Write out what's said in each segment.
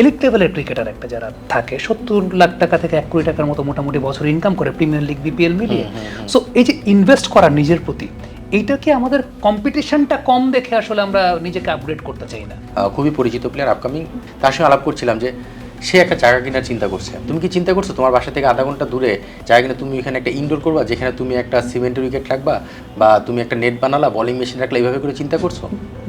Elite লেভেলের cricketer একটা যারা থাকে সত্তর লাখ টাকা থেকে এক কোটি টাকার মতো মোটামুটি বছর ইনকাম করে প্রিমিয়ার লিগ বিপিএল মিলিয়ে। সো এই যে ইনভেস্ট করা নিজের প্রতি এইটাকে আমাদের কম্পিটিশনটা কম দেখে আসলে আমরা নিজেকে আপগ্রেড করতে চাই না। খুবই পরিচিত প্লেয়ার আপকামিং তার সঙ্গে আলাপ করছিলাম যে সে একটা জায়গা কেনার চিন্তা করছে। তুমি কি চিন্তা করছ? তোমার বাসা থেকে আধা ঘণ্টা দূরে জায়গা কিনে তুমি এখানে একটা ইনডোর করবা যেখানে তুমি একটা সিমেন্টের উইকেট রাখবা বা তুমি একটা নেট বানালা বলিং মেশিন রাখলা এইভাবে করে চিন্তা করছ?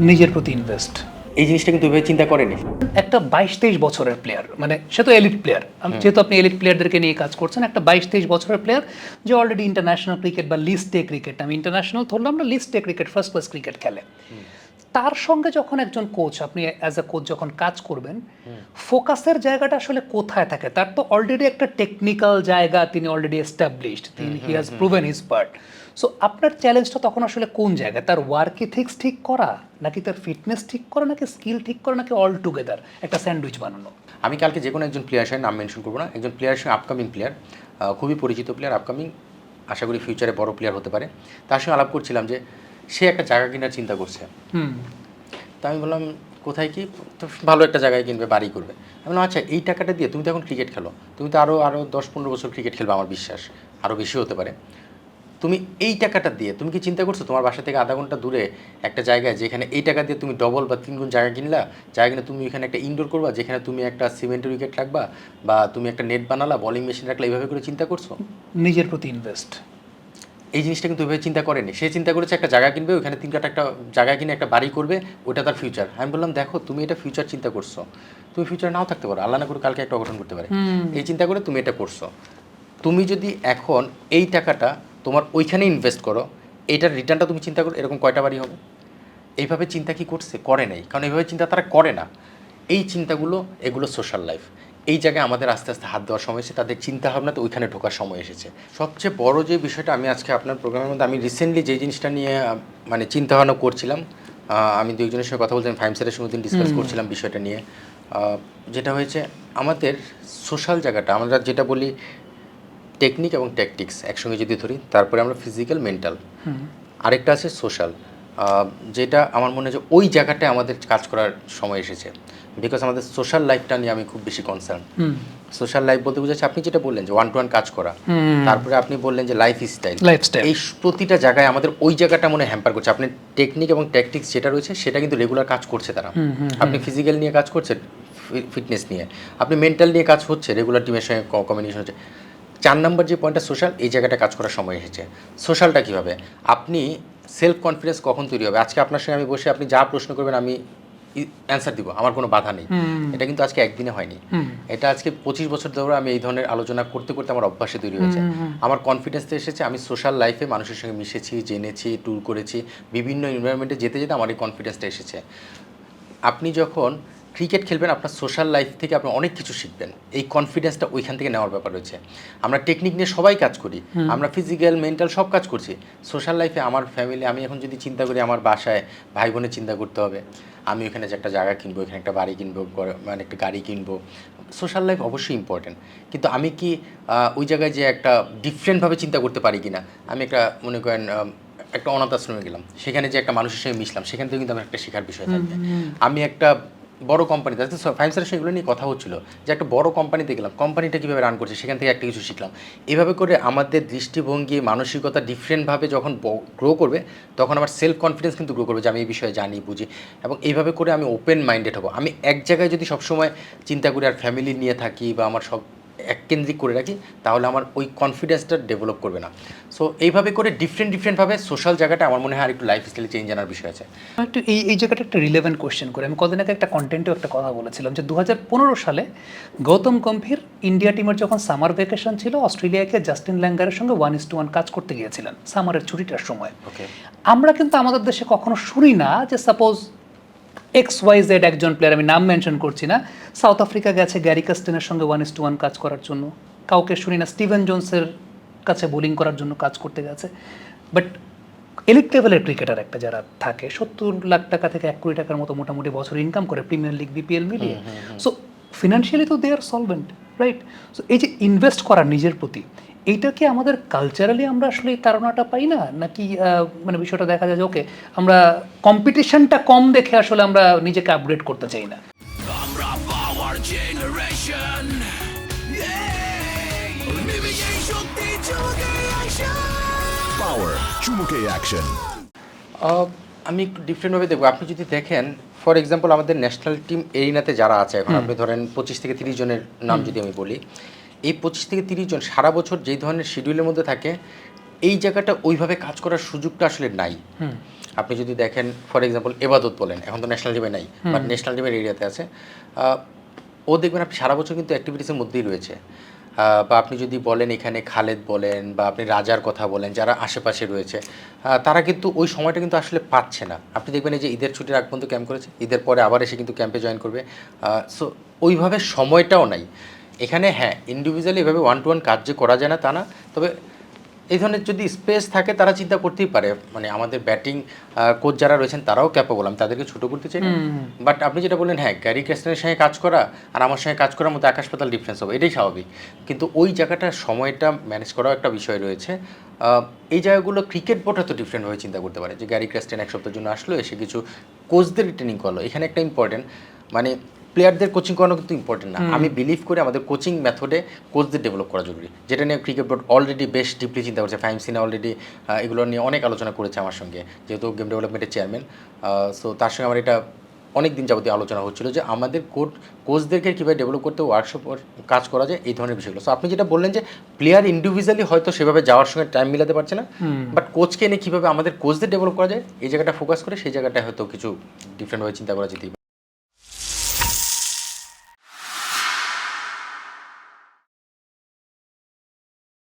নিজের প্রতি ইনভেস্ট এই জিনিসটা কিন্তু এভাবে চিন্তা করেনি। একটা বাইশ তেইশ বছরের প্লেয়ার মানে সে তো এলিট প্লেয়ার যেহেতু আপনি এলিট প্লেয়ারদেরকে নিয়ে কাজ করছেন একটা বাইশ তেইশ বছরের প্লেয়ার যে অলরেডি ইন্টারন্যাশনাল ক্রিকেট বা লিস্টে ক্রিকেট আমি ইন্টারন্যাশনাল ধরলাম না লিস্টে ক্রিকেট ফার্স্ট ক্লাস ক্রিকেট খেলে। তার সঙ্গে যখন একজন কোচ আপনি অ্যাজ এ কোচ যখন কাজ করবেন ফোকাসের জায়গাটা আসলে কোথায় থাকে? তার তো অলরেডি একটা টেকনিক্যাল জায়গা তিনি অলরেডি এস্টাবলিশড তিনি he has proven his part so আপনার চ্যালেঞ্জটা তখন আসলে কোন জায়গায়? তার ওয়ার্ক ইথিক্স ঠিক করা নাকি তার ফিটনেস ঠিক করা নাকি স্কিল ঠিক করা নাকি অল টুগেদার একটা স্যান্ডউইচ বানানো? আমি কালকে যে কোনো একজন প্লেয়ার সঙ্গে নাম মেনশন করব না একজন প্লেয়ার সঙ্গে আপকামিং প্লেয়ার খুবই পরিচিত প্লেয়ার আপকামিং আশা করি ফিউচারে বড় প্লেয়ার হতে পারে। তার সঙ্গে আলাপ করছিলাম যে সে একটা জায়গা কেনার চিন্তা করছে। তা আমি বললাম কোথায় কি? তো ভালো একটা জায়গায় কিনবে বাড়ি করবে। আমি বললাম আচ্ছা এই টাকাটা দিয়ে তুমি তো এখন ক্রিকেট খেলো। তুমি তো আরও আরও দশ পনেরো বছর ক্রিকেট খেলবে আমার বিশ্বাস। আরও বেশি হতে পারে। তুমি এই টাকাটা দিয়ে তুমি কি চিন্তা করছ? তোমার বাসা থেকে আধা ঘণ্টা দূরে একটা জায়গায় যেখানে এই টাকা দিয়ে তুমি ডবল বা তিন গুণ জায়গা কিনলা জায়গা কিনে তুমি এখানে একটা ইনডোর করবা যেখানে তুমি একটা সিমেন্টের উইকেট রাখবা বা তুমি একটা নেট বানালা বলিং মেশিন রাখলা এইভাবে করে চিন্তা করছ? নিজের প্রতি ইনভেস্ট এই জিনিসটা কিন্তু ওইভাবে চিন্তা করেনি। সে চিন্তা করেছে একটা জায়গা কিনবে ওখানে তিন কাটা একটা জায়গা কিনে একটা বাড়ি করবে ওটা তার ফিউচার আমি বললাম দেখো তুমি এটা ফিউচার চিন্তা করছ। তুমি ফিউচার নাও থাকতে পারো। আল্লাহ না করে কালকে একটা অঘটন করতে পারে। এই চিন্তা করে তুমি এটা করছ। তুমি যদি এখন এই টাকাটা তোমার ওইখানে ইনভেস্ট করো এইটার রিটার্নটা তুমি চিন্তা করো এরকম কয়টা বাড়ি হবে? এইভাবে চিন্তা কি করছে? করে নাই। কারণ এইভাবে চিন্তা তারা করে না। এই চিন্তাগুলো এগুলো সোশ্যাল লাইফ এই জায়গায় আমাদের আস্তে আস্তে হাত দেওয়ার সময় এসেছে তাদের চিন্তা ভাবনা তো ওইখানে ঢোকার সময় এসেছে। সবচেয়ে বড় যে বিষয়টা আমি আজকে আপনার প্রোগ্রামের মধ্যে আমি রিসেন্টলি যে জিনিসটা নিয়ে মানে চিন্তা ভাবনা করছিলাম আমি দু একজনের সঙ্গে কথা বলছিলাম ফাইম স্যারের সঙ্গে ডিসকাস করছিলাম বিষয়টা নিয়ে যেটা হয়েছে আমাদের সোশ্যাল জায়গাটা আমরা যেটা বলি টেকনিক এবং ট্যাকটিক্স একসঙ্গে যদি ধরি তারপরে আমরা ফিজিক্যাল মেন্টাল আরেকটা আছে সোশ্যাল যেটা আমার মনে হয় যে ওই জায়গাটায় আমাদের কাজ করার সময় এসেছে। বিকজ আমাদের সোশ্যাল লাইফটা নিয়ে আমি খুব বেশি কনসার্ন হুম। সোশ্যাল লাইফ বলতে বুঝাচ্ছে আপনি যেটা বললেন যে ওয়ান টু ওয়ান কাজ করা তারপরে আপনি বললেন যে লাইফ স্টাইল এই প্রতিটা জায়গায় আমাদের ওই জায়গাটা মনে হ্যাম্পার করছে। আপনি টেকনিক এবং ট্যাকটিক্স যেটা রয়েছে সেটা কিন্তু রেগুলার কাজ করছে তারা। আপনি ফিজিক্যাল নিয়ে কাজ করছেন ফিটনেস নিয়ে। আপনি মেন্টাল নিয়ে কাজ হচ্ছে রেগুলার টিমের সঙ্গে কমিউনিকেশন হচ্ছে। চার নম্বর যে পয়েন্টটা সোশ্যাল এই জায়গাটা কাজ করার সময় এসেছে। সোশ্যালটা কীভাবে? আপনি সেলফ কনফিডেন্স কখন তৈরি হবে? আজকে আপনার সঙ্গে আমি বসে আপনি যা প্রশ্ন করবেন আমি অ্যান্সার দিব আমার কোনো বাধা নেই। এটা কিন্তু আজকে একদিনে হয়নি। এটা আজকে পঁচিশ বছর ধরে আমি এই ধরনের আলোচনা করতে করতে আমার অভ্যাসে তৈরি হয়েছে। আমার কনফিডেন্সটা এসেছে আমি সোশ্যাল লাইফে মানুষের সঙ্গে মিশেছি জেনেছি ট্যুর করেছি বিভিন্ন এনভায়রনমেন্টে যেতে যেতে আমার এই কনফিডেন্সটা এসেছে। আপনি যখন ক্রিকেট খেলবেন আপনার সোশ্যাল লাইফ থেকে আপনি অনেক কিছু শিখবেন। এই কনফিডেন্সটা ওইখান থেকে নেওয়ার ব্যাপার রয়েছে। আমরা টেকনিক নিয়ে সবাই কাজ করি আমরা ফিজিক্যাল মেন্টাল সব কাজ করছি। সোশ্যাল লাইফে আমার ফ্যামিলি আমি এখন যদি চিন্তা করি আমার বাসায় ভাই বোনের চিন্তা করতে হবে আমি ওখানে যে একটা জায়গা কিনবো এখানে একটা বাড়ি কিনবো মানে একটা গাড়ি কিনবো সোশ্যাল লাইফ অবশ্যই ইম্পর্টেন্ট কিন্তু আমি কি ওই জায়গায় যে একটা ডিফারেন্টভাবে চিন্তা করতে পারি কিনা আমি একটা মনে করেন একটা অনাথ আশ্রমে গেলাম। সেখানে যে একটা মানুষের সঙ্গে মিশলাম সেখান থেকে কিন্তু আমার একটা শেখার বিষয় থাকবে। আমি একটা বড় কোম্পানিতে ফাইভ স্টার সেগুলো নিয়ে কথা হচ্ছিল। যে একটা বড় কোম্পানিতে গেলাম কোম্পানিটা কীভাবে রান করছে, সেখান থেকে একটা কিছু শিখলাম। এভাবে করে আমাদের দৃষ্টিভঙ্গি, মানসিকতা ডিফারেন্টভাবে যখন গ্রো করবে, তখন আমার সেলফ কনফিডেন্স কিন্তু গ্রো করবে যে আমি এই বিষয়ে জানি, বুঝি। এবং এইভাবে করে আমি ওপেন মাইন্ডেড হব। আমি এক জায়গায় যদি সবসময় চিন্তা করি আর ফ্যামিলি নিয়ে থাকি বা আমার সব এককেন্দ্রিক করে রাখি তাহলে আমার ওই কনফিডেন্সটা ডেভেলপ করবে না। সো এইভাবে করে ডিফারেন্ট ডিফারেন্টভাবে সোশ্যাল জায়গাটা আমার মনে হয় আর একটু লাইফ স্টাইলে চেঞ্জ আনার বিষয় আছে। একটু এই এই জায়গাটা একটা রিলেভেন্ট কোয়েশ্চেন করে। আমি কদিন আগে একটা কন্টেন্টেও একটা কথা বলেছিলাম যে দু হাজার পনেরো সালে গৌতম গম্ভীর ইন্ডিয়া টিমের যখন সামার ভ্যাকেশন ছিল অস্ট্রেলিয়াকে জাস্টিন ল্যাঙ্গারের সঙ্গে ওয়ান ইস টু ওয়ান কাজ করতে গিয়েছিলেন সামারের ছুটিটার সময়। ওকে আমরা কিন্তু আমাদের দেশে কখনো শুনি না যে সাপোজ এক্স ওয়াই জেড একজন প্লেয়ার আমি নাম মেনশন করছি না। সাউথ আফ্রিকা গেছে গ্যারি কাস্টেনের সঙ্গে ওয়ান ইস টু ওয়ান কাজ করার জন্য। কাউকে শুনি না স্টিভেন জোনসের কাছে বোলিং করার জন্য কাজ করতে গেছে। বাট এলিট লেভেলের ক্রিকেটার একটা যারা থাকে সত্তর লাখ টাকা থেকে এক কোটি টাকার মতো মোটামুটি বছর ইনকাম করে প্রিমিয়ার লিগ বিপিএল মিলিয়ে। সো ফিনান্সিয়ালি তো they are solvent right so এই যে ইনভেস্ট করা নিজের প্রতি এইটা কি আমাদের কালচারালি আমরা আসলে এই তাড়নাটা পাই না? নাকি আহ, মানে বিষয়টা দেখা যায় যে ওকে আমরা কম্পিটিশনটা কম দেখে আসলে আমরা নিজেকে আপগ্রেড করতে চাই না। আমরা পাওয়ার চুমুকে অ্যাকশন আমি একটু ডিফারেন্টভাবে দেখব। আপনি যদি দেখেন ফর এক্সাম্পল আমাদের ন্যাশনাল টিম এরিনাতে যারা আছে এখন আপনি ধরেন পঁচিশ থেকে তিরিশ জনের নাম যদি আমি বলি এই পঁচিশ থেকে তিরিশ জন সারা বছর যেই ধরনের শিডিউলের মধ্যে থাকে এই জায়গাটা ওইভাবে কাজ করার সুযোগটা আসলে নাই। আপনি যদি দেখেন ফর এক্সাম্পল এবাদত বলেন এখন তো ন্যাশনাল টিমে নাই বাট ন্যাশনাল টিমের এরিয়াতে আছে। ও দেখবেন আপনি সারা বছর কিন্তু অ্যাক্টিভিটিসের মধ্যেই রয়েছে। বা আপনি যদি বলেন এখানে খালেদ বলেন বা আপনি রাজার কথা বলেন যারা আশেপাশে রয়েছে তারা কিন্তু ওই সময়টা কিন্তু আসলে পাচ্ছে না। আপনি দেখবেন এই যে ঈদের ছুটির আগ পর্যন্ত ক্যাম্প করেছে ঈদের পরে আবার এসে কিন্তু ক্যাম্পে জয়েন করবে। সো ওইভাবে সময়টাও নাই। এখানে হ্যাঁ ইন্ডিভিজুয়ালি এভাবে ওয়ান টু ওয়ান কাজ যে করা যায় না তা না তবে এই ধরনের যদি স্পেস থাকে তারা চিন্তা করতেই পারে। মানে আমাদের ব্যাটিং কোচ যারা রয়েছেন তারাও ক্যাপেবল আমি তাদেরকে ছোট করতে চাই বাট আপনি যেটা বললেন হ্যাঁ গ্যারি ক্যাস্টনের সঙ্গে কাজ করা আর আমার সঙ্গে কাজ করার মধ্যে আকাশ পাতাল ডিফারেন্স হবে এটাই স্বাভাবিক। কিন্তু ওই জায়গাটার সময়টা ম্যানেজ করাও একটা বিষয় রয়েছে। এই জায়গাগুলো ক্রিকেট বোর্ড হয়তো ডিফারেন্টভাবে চিন্তা করতে পারে যে গ্যারি ক্যাস্টেন এক সপ্তাহের জন্য আসলো এসে কিছু কোচদের ট্রেনিং করল। এখানে একটা ইম্পর্টেন্ট মানে প্লেয়ারদের কোচিং করানো কিন্তু ইম্পর্টেন্ট না। আমি বিলিভ করি আমাদের কোচিং মেথডে কোচদের ডেভেলপ করা জরুরি। যেটা নিয়ে ক্রিকেট বোর্ড অলরেডি বেশ ডিপলি চিন্তা করছে। ফাইম সিনে অলরেডি এগুলো নিয়ে অনেক আলোচনা করেছে আমার সঙ্গে যেহেতু গেম ডেভেলপমেন্টের চেয়ারম্যান সো তার সঙ্গে আমার এটা অনেক দিন যাবতীয় আলোচনা হচ্ছিল যে আমাদের কোচ কোচদেরকে কীভাবে ডেভেলপ করতে ওয়ার্কশপ কাজ করা যায় এই ধরনের বিষয়গুলো। সো আপনি যেটা বললেন যে প্লেয়ার ইন্ডিভিজুয়ালি হয়তো সেভাবে যাওয়ার সঙ্গে টাইম মিলাতে পারছে না বাট কোচকে এনে কীভাবে আমাদের কোচদের ডেভেলপ করা যায় এই জায়গাটা ফোকাস করে সেই জায়গাটা হয়তো কিছু ডিফারেন্টভাবে চিন্তা করা যেতেই